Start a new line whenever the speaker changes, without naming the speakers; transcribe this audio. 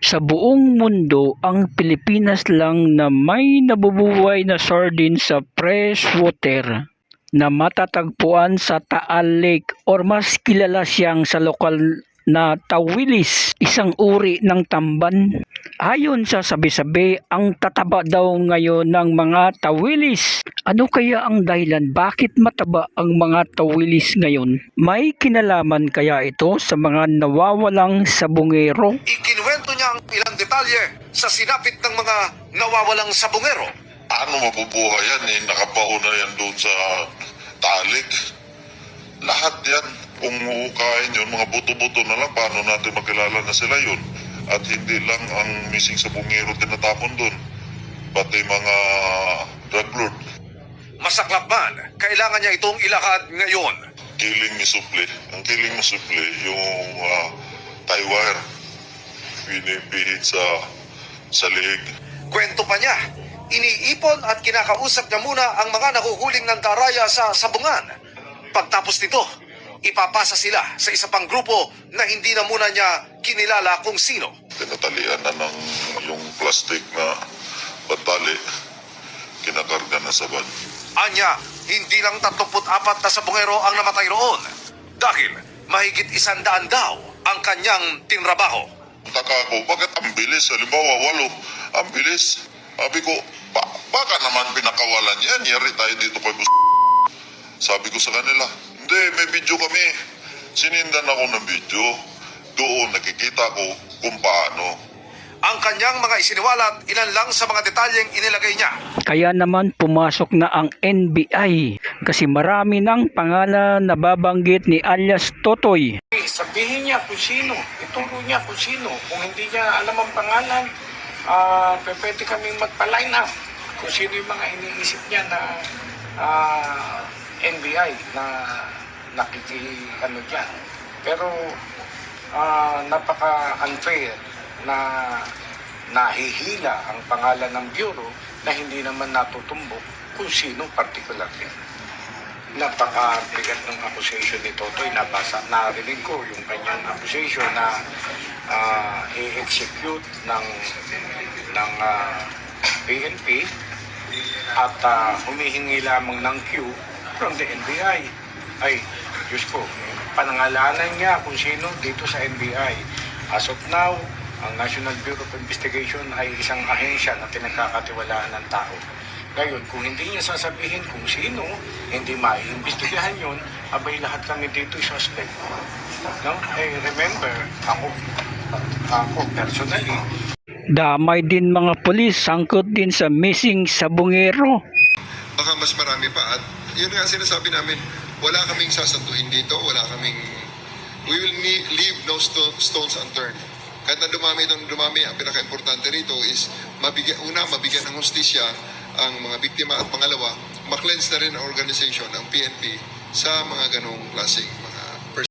Sa buong mundo, ang Pilipinas lang na may nabubuhay na sardine sa freshwater na matatagpuan sa Taal Lake or mas kilala siyang sa lokal na tawilis, isang uri ng tamban. Ayon sa sabi-sabi, ang tataba daw ngayon ng mga tawilis. Ano kaya ang dahilan bakit mataba ang mga tawilis ngayon? May kinalaman kaya ito sa mga nawawalang sabungero?
Ikinuwento niya ang ilang detalye sa sinapit ng mga nawawalang sabungero.
Ano mabubuhay yan eh? Nakabaon na yan doon sa talik. Lahat yan. Kung huhukain yun, mga buto-buto na lang, paano natin makilala na sila yun? At hindi lang ang missing sa bungero tinatapon doon. Pati mga drug lord.
Masaklap man, kailangan niya itong ilakad ngayon.
Killing ni Suple. Ang killing ni Suple, yung uh, tie wire. Pinipihit sa, sa leeg.
Kwento pa niya, iniipon at kinakausap niya muna ang mga nahuhuling ng daraya sa sabungan. Pagtapos nito, ipapasa sila sa isa pang grupo na hindi na muna niya kinilala kung sino.
Tinatalian na ng yung plastic na batali. Kinakarga na sa van.
Anya, hindi lang 34 na sabungero ang namatay roon. Dahil mahigit isandaan daw ang kanyang tinrabaho.
Taka ko, bakit ang bilis? Halimbawa, walo, ang bilis. Sabi ko, ba baka naman pinakawalan yan. Yari tayo dito kay Bus. Sabi ko sa kanila, hindi, may video kami. Sinindan ako ng video. Doon nakikita ko kung paano.
Ang kanyang mga isiniwalat, ilan lang sa mga detalyeng inilagay niya.
Kaya naman pumasok na ang NBI kasi marami ng pangalan na babanggit ni alias Totoy.
Sabihin niya kung sino, ituro niya kung sino. Kung hindi niya alam ang pangalan, p- pwede kaming magpa-line up kung sino yung mga iniisip niya na ah, NBI na nakiki ano dyan. Pero ah, napaka-unfair na nahihila ang pangalan ng Bureau na hindi naman natutumbok kung sino particular yan napaka-bigat ng accusation ni Totoy. Nabasa, narinig ko yung kanyang accusation na ah, i-execute ng ng ah, PNP at ah, humihingi lamang ng Q from the NBI. Ay, Diyos ko, panangalanan niya kung sino dito sa NBI. As of now, ang National Bureau of Investigation ay isang ahensya na pinagkakatiwalaan ng tao. Ngayon, kung hindi niya sasabihin kung sino, hindi maiimbestigahan yun, abay lahat kami dito suspect. No? Eh, remember, ako, ako personally,
Damay din mga pulis sangkot din sa missing sabungero.
baka mas marami pa. At yun nga sinasabi namin, wala kaming sasantuhin dito, wala kaming, we will ne- leave no sto- stones unturned. Kahit na dumami ng dumami, ang pinaka-importante rito is, mabigyan, una, mabigyan ng hustisya ang mga biktima. At pangalawa, maklense na rin ang organization, ang PNP, sa mga ganong klaseng